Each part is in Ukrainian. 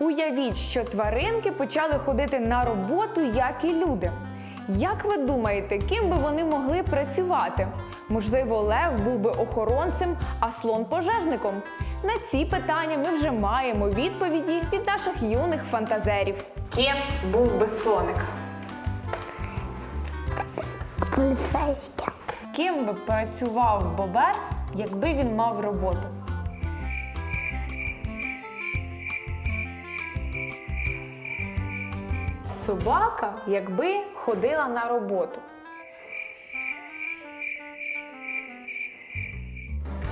Уявіть, що тваринки почали ходити на роботу, як і люди. Як ви думаєте, ким би вони могли працювати? Можливо, лев був би охоронцем, а слон пожежником? На ці питання ми вже маємо відповіді від наших юних фантазерів. Ким був би слоник? Поліцейське. Ким би працював бобер, якби він мав роботу? Собака, якби ходила на роботу.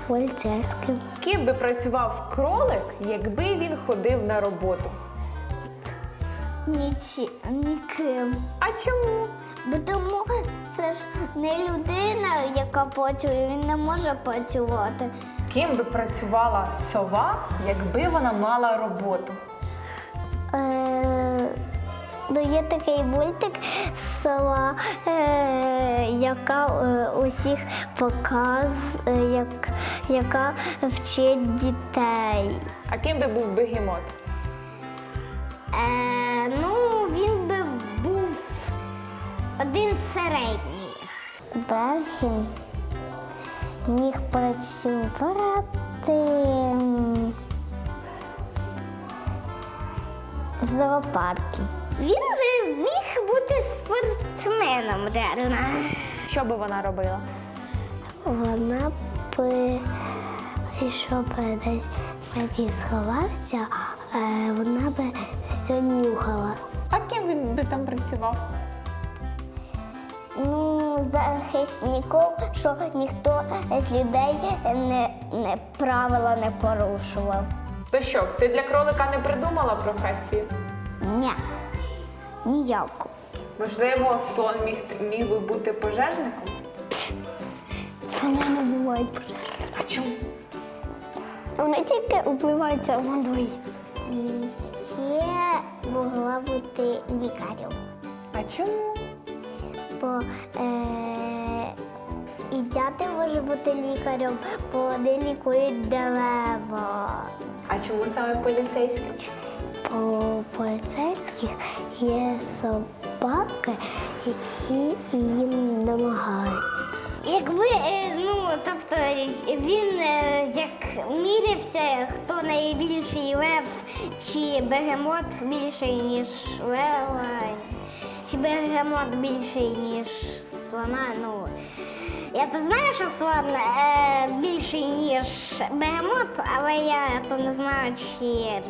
Поліцейське. Ким би працював кролик, якби він ходив на роботу? Нічі, ніким. А чому? Бо тому це ж не людина, яка працює, він не може працювати. Ким би працювала сова, якби вона мала роботу? Ну, є такий мультик сова, е, яка е, усіх показ, е, як, яка вчить дітей. А ким би був бегемот? Е, ну, він би був один середній. Берхін міг працювати в зоопарку. Він би міг бути спортсменом, реально. Що би вона робила? Вона б десь Меді сховався, вона би все нюхала. А ким він би там працював? Ну, захисником, що ніхто з людей не, не правила не порушував. То що, ти для кролика не придумала професію? Ні, ніяку. Можливо, слон міг, міг би бути пожежником? Вони не бувають пожежні. А чому? Вони тільки впливаються водою. І ще могла бути лікарем. А чому? Бо е, і дяти може бути лікарем, бо вони лікують дерева. А чому саме поліцейським? По поліцейських є собаки, які їм допомагають. Якби ну тобто він е, як мірявся, хто найбільший лев, чи бегемот більший, ніж лева, чи бегемот більший, ніж слона. Ну я то знаю, що слон е, більший, ніж бегемот, але я то не знаю, чи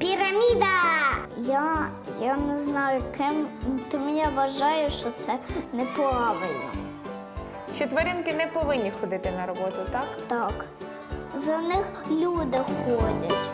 Піраміда! Я, я не знаю ким, тому я вважаю, що це неправильно. Що тваринки не повинні ходити на роботу, так? Так. За них люди ходять.